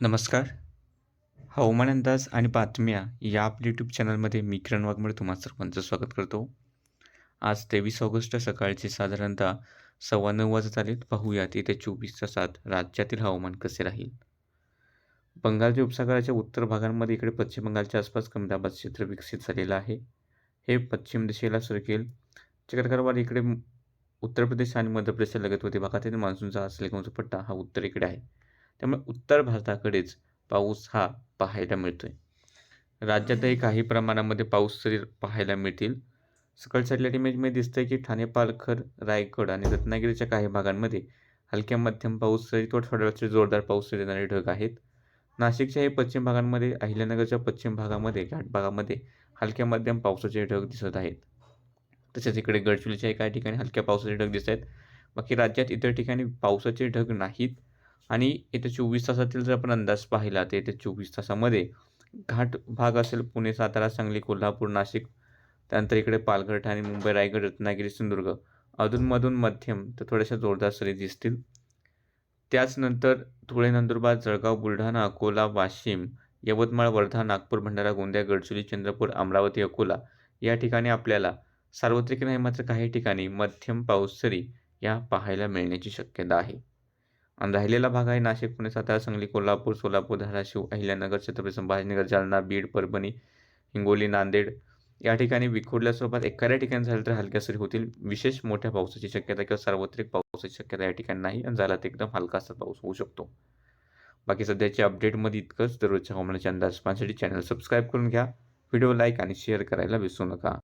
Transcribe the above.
नमस्कार. हवामान अंदाज आणि बातम्या या आपल्या यूट्यूब चॅनलमध्ये मी किरण वाघमळे तुम्हा सर्वांचं स्वागत करतो. आज तेवीस ऑगस्ट सकाळचे साधारणतः सव्वा नऊ वाजत आलेत. पाहूयात येत्या चोवीस तासात राज्यातील हवामान कसे राहील? बंगालच्या उपसागराच्या उत्तर भागांमध्ये इकडे पश्चिम बंगालच्या आसपास कमी क्षेत्र विकसित झालेलं आहे. हे पश्चिम दिशेला सरकेल चक्रकरवार इकडे उत्तर प्रदेश आणि मध्य प्रदेशच्या लगतवती भागातील मान्सूनचा असलेला पट्टा हा उत्तरेकडे आहे. त्यामुळे उत्तर भारताकडेच पाऊस हा पाहायला मिळतो आहे राज्यातही काही प्रमाणामध्ये पाऊस तरी पाहायला मिळतील. सकाळ सॅटेलाईट इमेजमध्ये दिसतंय की ठाणे पालघर रायगड आणि रत्नागिरीच्या काही भागांमध्ये हलक्या मध्यम पाऊस तरी थोडा थोड्या जोरदार पाऊस देणारे ढग आहेत. नाशिकच्याही पश्चिम भागांमध्ये अहिल्यानगरच्या पश्चिम भागामध्ये घाट भागामध्ये हलक्या मध्यम पावसाचे ढग दिसत आहेत. तसेच इकडे गडचिरोलीच्या काही ठिकाणी हलक्या पावसाचे ढग दिसत आहेत. बाकी राज्यात इतर ठिकाणी पावसाचे ढग नाहीत. आणि येत्या चोवीस तासातील जर आपण अंदाज पाहिला तर येत्या चोवीस तासामध्ये घाट भाग असेल पुणे सातारा सांगली कोल्हापूर नाशिक त्यानंतर इकडे पालघर ठाणे मुंबई रायगड रत्नागिरी सिंधुदुर्ग अधूनमधून मध्यम तर थोड्याशा जोरदार सरी दिसतील. त्याचनंतर धुळे नंदुरबार जळगाव बुलढाणा अकोला वाशिम यवतमाळ वर्धा नागपूर भंडारा गोंदिया गडचिरोली चंद्रपूर अमरावती अकोला या ठिकाणी आपल्याला सार्वत्रिक नाही मात्र काही ठिकाणी मध्यम पाऊस सरी या पाहायला मिळण्याची शक्यता आहे. आणि राहिलेला भाग आहे नाशिक पुणे सातारा सांगली कोल्हापूर सोलापूर धाराशिव अहिल्यानगर छत्रपती संभाजीनगर जालना बीड परभणी हिंगोली नांदेड. या ठिकाणी विखुरल्या स्वरूपात एखाद्या ठिकाणी झालं तर हलक्या सरी होतील. विशेष मोठ्या पावसाची शक्यता किंवा सार्वत्रिक पावसाची शक्यता या ठिकाणी नाही आणि झाला तर एकदम हलकासा पाऊस होऊ शकतो. बाकी सध्याच्या अपडेटमध्ये इतकंच. दररोजच्या हवामानाच्या अंदाज पाहण्यासाठी चॅनल सबस्क्राईब करून घ्या. व्हिडिओ लाईक आणि शेअर करायला विसरू नका.